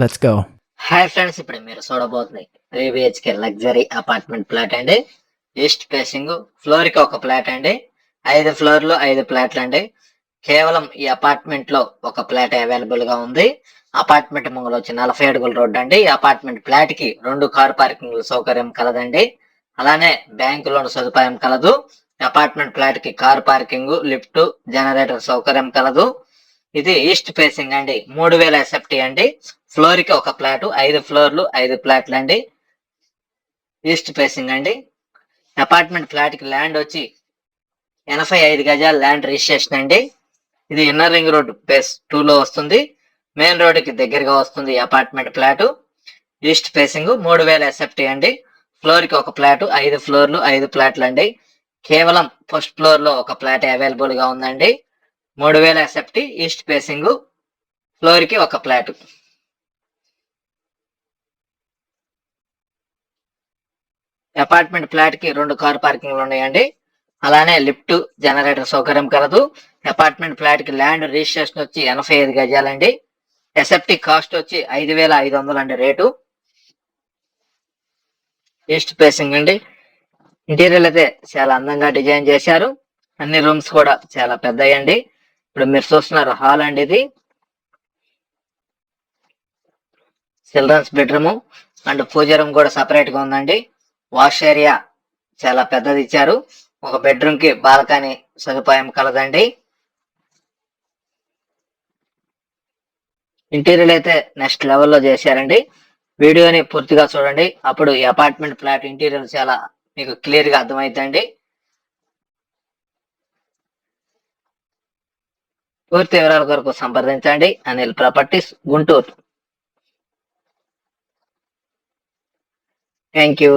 Let's go hi friends ఇప్పుడు మీరు చూడబోతుంది three BHK luxury apartment flat అండి. ఈస్ట్ ఫేసింగ్ ఫ్లోర్కి ఒక ఫ్లాట్ అండి. ఐదు ఫ్లోర్లు ఐదు ప్లాట్లు అండి. కేవలం ఈ అపార్ట్మెంట్లో ఒక ఫ్లాట్ అవైలబుల్గా ఉంది. అపార్ట్మెంట్ ముంగలు వచ్చి నలభై అడుగుల రోడ్డు అండి. ఈ అపార్ట్మెంట్ ఫ్లాట్కి రెండు కార్ పార్కింగ్ సౌకర్యం కలదండి. అలానే బ్యాంక్ లోన్ సదుపాయం కలదు. అపార్ట్మెంట్ ఫ్లాట్కి కార్ పార్కింగ్ లిఫ్ట్ జనరేటర్ సౌకర్యం కలదు. ఇది ఈస్ట్ ఫేసింగ్ అండి. మూడు వేల ఎస్ఎఫ్టీ అండి. ఫ్లోర్కి ఒక ప్లాట్ ఐదు ఫ్లోర్లు ఐదు ఫ్లాట్లు అండి. ఈస్ట్ ఫేసింగ్ అండి. అపార్ట్మెంట్ ఫ్లాట్కి ల్యాండ్ వచ్చి ఎనభై ఐదు గజాల ల్యాండ్ రిజిస్ట్రేషన్ అండి. ఇది inner ring road phase two లో వస్తుంది. మెయిన్ రోడ్కి దగ్గరగా వస్తుంది అపార్ట్మెంట్ ఫ్లాట్ ఈస్ట్ ఫేసింగ్ మూడు వేల ఎస్ఎఫ్టీ అండి. ఫ్లోర్కి ఒక ప్లాట్ ఐదు ఫ్లోర్లు ఐదు ఫ్లాట్లు అండి. కేవలం ఫస్ట్ ఫ్లోర్లో ఒక ఫ్లాట్ అవైలబుల్గా ఉందండి. మూడు వేల ఎస్ఎఫ్టీ ఈస్ట్ ఫేసింగ్ ఫ్లోర్కి ఒక ఫ్లాట్. అపార్ట్మెంట్ ఫ్లాట్కి రెండు కార్ పార్కింగ్లు ఉన్నాయండి. అలానే లిఫ్ట్ జనరేటర్ సౌకర్యం కలదు. అపార్ట్మెంట్ ఫ్లాట్కి ల్యాండ్ రిజిస్ట్రేషన్ వచ్చి ఎనభై ఐదు గజాలండి. ఎస్ఎఫ్టీ కాస్ట్ వచ్చి ఐదు వేల ఐదు వందలు అండి రేటు. ఈస్ట్ ఫేసింగ్ అండి. ఇంటీరియర్ అయితే చాలా అందంగా డిజైన్ చేశారు. అన్ని రూమ్స్ కూడా చాలా పెద్దయండి. ఇప్పుడు మీరు చూస్తున్నారు హాల్ అండి ఇది. Children's bedroom and pooja room కూడా సపరేట్గా ఉందండి. వాష్ ఏరియా చాలా పెద్దది ఇచ్చారు. ఒక బెడ్రూమ్కి బాల్కనీ సదుపాయం కలదండి. ఇంటీరియర్ అయితే నెక్స్ట్ లెవెల్లో చేశారండి. వీడియోని పూర్తిగా చూడండి. అప్పుడు ఈ అపార్ట్మెంట్ ఫ్లాట్ ఇంటీరియర్ చాలా మీకు క్లియర్గా పూర్తి వివరాల కొరకు సంప్రదించండి. Anil properties Guntur. Thank you